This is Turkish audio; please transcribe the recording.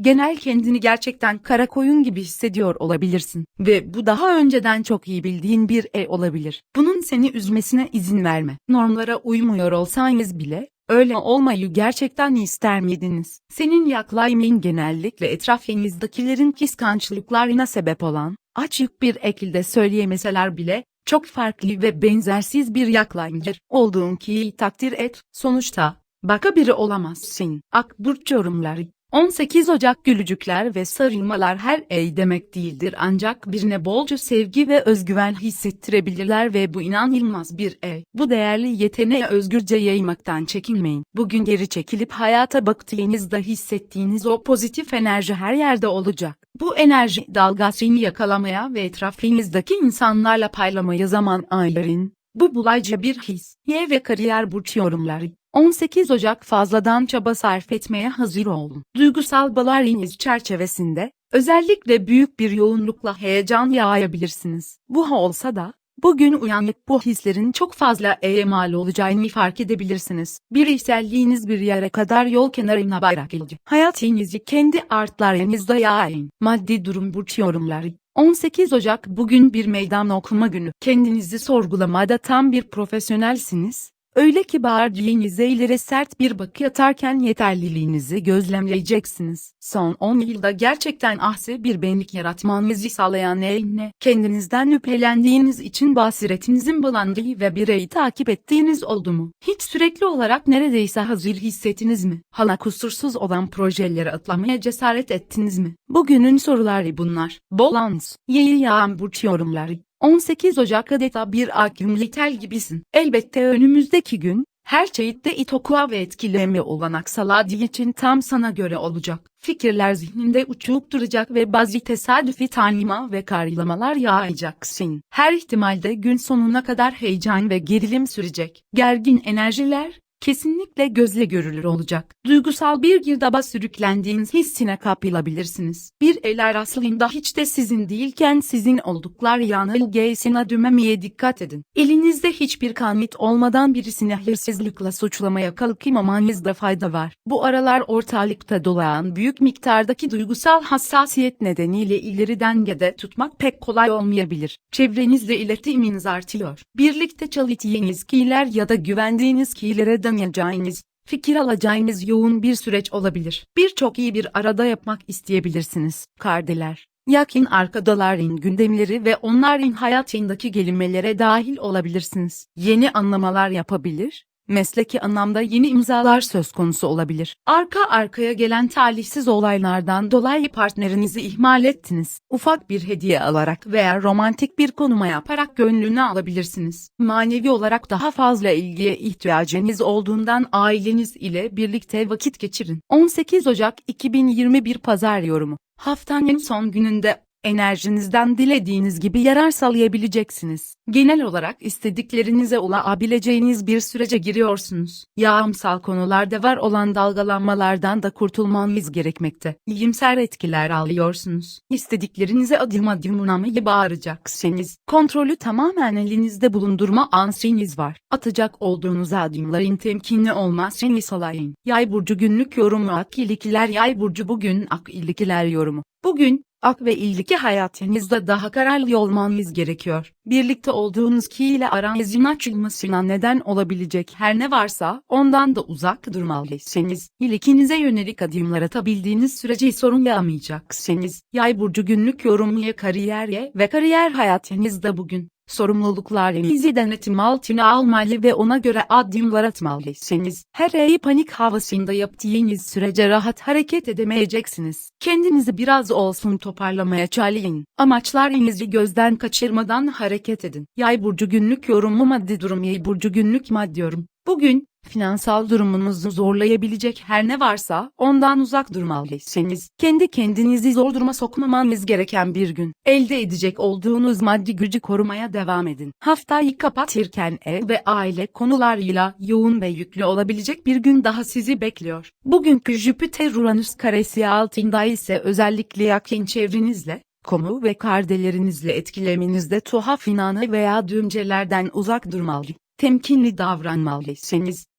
genel kendini gerçekten kara koyun gibi hissediyor olabilirsin. Ve bu daha önceden çok iyi bildiğin bir e olabilir. Bunun seni üzmesine izin verme. Normlara uymuyor olsanız bile, Öyle olmayı gerçekten ister miydiniz? Senin yaklaşımın genellikle etrafınızdakilerin kıskançlıklarına sebep olan, açık bir şekilde söyleyemeseler bile, çok farklı ve benzersiz bir yaklaşımdır. Olduğun kişiyi takdir et, sonuçta, baka biri olamazsın. Akburç yorumları 18 Ocak gülücükler ve sarılmalar her ey demek değildir ancak birine bolca sevgi ve özgüven hissettirebilirler ve bu inanılmaz bir ey. Bu değerli yeteneği özgürce yaymaktan çekinmeyin. Bugün geri çekilip hayata baktığınızda hissettiğiniz o pozitif enerji her yerde olacak. Bu enerji dalgasını yakalamaya ve etrafınızdaki insanlarla paylaşmaya zaman ayırın. Bu bulayıcı bir his. Y ve kariyer burç yorumları. 18 Ocak fazladan çaba sarf etmeye hazır olun. Duygusal balariniz çerçevesinde, özellikle büyük bir yoğunlukla heyecan yağabilirsiniz. Bu olsa da, bugün uyanık bu hislerin çok fazla emal olacağını fark edebilirsiniz. Bireyselliğiniz bir yere kadar yol kenarına bırakıldı. Hayatınızı kendi artlarınızda yayın. Maddi durum burç yorumları. 18 Ocak bugün bir meydan okuma günü. Kendinizi sorgulamada tam bir profesyonelsiniz. Öyle ki bağırdığınızı ileri sert bir bakı atarken yeterliliğinizi gözlemleyeceksiniz. Son 10 yılda gerçekten ahse bir benlik yaratmanızı sağlayan ne? Kendinizden üpelendiğiniz için basiretinizin bulandığı ve bireyi takip ettiğiniz oldu mu? Hiç sürekli olarak neredeyse hazır hissettiniz mi? Hala kusursuz olan projeleri atlamaya cesaret ettiniz mi? Bugünün soruları bunlar. Bolans, yayı yağan burç yorumları. 18 Ocak adeta bir akümlitel gibisin. Elbette önümüzdeki gün, her şeyde itokua ve etkileme olanak sağladığı için tam sana göre olacak. Fikirler zihninde uçup duracak ve bazı tesadüfi tanıma ve karılamalar yağacaksın. Her ihtimalde gün sonuna kadar heyecan ve gerilim sürecek. Gergin enerjiler, kesinlikle gözle görülür olacak. Duygusal bir girdaba sürüklendiğiniz hissine kapılabilirsiniz. Bir eller aslında hiç de sizin değilken sizin olduklar yanılgısına dümemeye dikkat edin. Elinizde hiçbir kanıt olmadan birisini hırsızlıkla suçlamaya kalkmamanızda fayda var. Bu aralar ortalıkta dolayan büyük miktardaki duygusal hassasiyet nedeniyle ileri dengede tutmak pek kolay olmayabilir. Çevrenizle iletişiminiz artıyor. Birlikte çalıştığınız kişiler ya da güvendiğiniz kişilere danacağınız, fikir alacağınız yoğun bir süreç olabilir. Birçok iyi bir arada yapmak isteyebilirsiniz. Kardeler, yakın arkadaşların gündemleri ve onların hayatındaki gelinmelere dahil olabilirsiniz. Yeni anlamalar yapabilir, mesleki anlamda yeni imzalar söz konusu olabilir. Arka arkaya gelen talihsiz olaylardan dolayı partnerinizi ihmal ettiniz. Ufak bir hediye alarak veya romantik bir konuma yaparak gönlünü alabilirsiniz. Manevi olarak daha fazla ilgiye ihtiyacınız olduğundan aileniz ile birlikte vakit geçirin. 18 Ocak 2021 Pazar yorumu. Haftanın son gününde enerjinizden dilediğiniz gibi yarar sağlayabileceksiniz. Genel olarak istediklerinize ulaşabileceğiniz bir sürece giriyorsunuz. Yağımsal konularda var olan dalgalanmalardan da kurtulmanız gerekmekte. İyimser etkiler alıyorsunuz. İstediklerinize adım adım unamayı bağıracaksınız. Kontrolü tamamen elinizde bulundurma ansiyeniz var. Atacak olduğunuz adımların temkinli olmasını sağlayın. Yay burcu günlük yorumu ak ilişkiler Yay burcu bugün ak ilişkiler yorumu. Bugün, ak ve ilgili hayatınızda daha kararlı olmanız gerekiyor. Birlikte olduğunuz kişiyle aranızın açılmasına neden olabilecek her ne varsa ondan da uzak durmalısınız. İlişkinize yönelik adımlar atabildiğiniz sürece sorun yaşamayacaksınız. Yay burcu günlük yorumluya kariyerye ve kariyer hayatınızda bugün sorumluluklarınızı denetim altına almalı ve ona göre adımlar atmalısınız. Her şeyi panik havasında yaptığınız sürece rahat hareket edemeyeceksiniz. Kendinizi biraz olsun toparlamaya çalışın. Amaçlarınızı gözden kaçırmadan hareket edin. Yay burcu günlük yorumu maddi durum Yay burcu günlük maddi yorum. Bugün, finansal durumunuzu zorlayabilecek her ne varsa ondan uzak durmalısınız. Kendi kendinizi zor duruma sokmamanız gereken bir gün. Elde edecek olduğunuz maddi gücü korumaya devam edin. Haftayı kapatırken ev ve aile konularıyla yoğun ve yüklü olabilecek bir gün daha sizi bekliyor. Bugünkü Jüpiter-Uranüs karesi altında ise özellikle yakın çevrenizle, komu ve kardelerinizle etkilemenizde tuhaf inanı veya düğümcelerden uzak durmalı temkinli davranmalısınız.